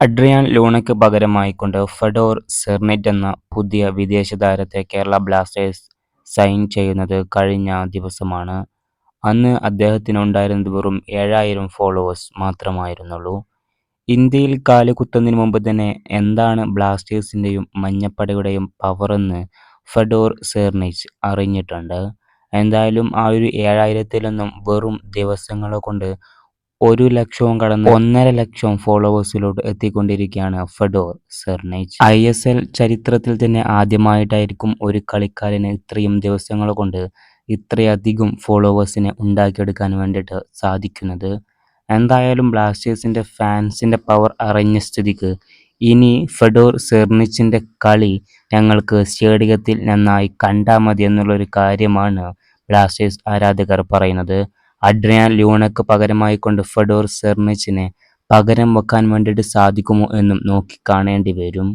Adrian ലൂണയ്ക്ക് പകരമായിക്കൊണ്ട് Fedor സെർനെറ്റ് എന്ന പുതിയ വിദേശ താരത്തെ കേരള ബ്ലാസ്റ്റേഴ്സ് സൈൻ ചെയ്യുന്നത് കഴിഞ്ഞ ദിവസമാണ്. അന്ന് അദ്ദേഹത്തിനുണ്ടായിരുന്നത് വെറും ഏഴായിരം ഫോളോവേഴ്സ് മാത്രമായിരുന്നുള്ളൂ. ഇന്ത്യയിൽ കാലുകുത്തുന്നതിന് മുമ്പ് തന്നെ എന്താണ് ബ്ലാസ്റ്റേഴ്സിന്റെയും മഞ്ഞപ്പടയുടെയും പവറെന്ന് ഫെഡോർ സെർനെറ്റ് അറിഞ്ഞിട്ടുണ്ട്. എന്തായാലും ആ ഒരു ഏഴായിരത്തിലൊന്നും വെറും വെറും ദിവസങ്ങൾകൊണ്ട് ഒരു ലക്ഷവും കടന്ന് ഒന്നര ലക്ഷം ഫോളോവേഴ്സിലോട്ട് എത്തിക്കൊണ്ടിരിക്കുകയാണ് Fedor Cernych I S L ചരിത്രത്തിൽ തന്നെ ആദ്യമായിട്ടായിരിക്കും ഒരു കളിക്കാരന് ഇത്രയും ദിവസങ്ങൾ കൊണ്ട് ഇത്രയധികം ഫോളോവേഴ്സിനെ ഉണ്ടാക്കിയെടുക്കാൻ വേണ്ടിയിട്ട് സാധിക്കുന്നത്. എന്തായാലും ബ്ലാസ്റ്റേഴ്സിന്റെ ഫാൻസിന്റെ പവർ അറിഞ്ഞ സ്ഥിതിക്ക് ഇനി ഫെഡോർ സെർണിച്ചിന്റെ കളി ഞങ്ങൾക്ക് സ്റ്റേഡിയത്തിൽ നന്നായി കണ്ടാൽ മതി എന്നുള്ളൊരു കാര്യമാണ് ബ്ലാസ്റ്റേഴ്സ് ആരാധകർ പറയുന്നത്. അഡ്രിയാൻ പകരമായി കൊണ്ട് ഫെഡോർ സെർമിച്ചിനെ പകരം വെക്കാൻ വേണ്ടിയിട്ട് സാധിക്കുമോ എന്നും നോക്കിക്കാണേണ്ടി വരും.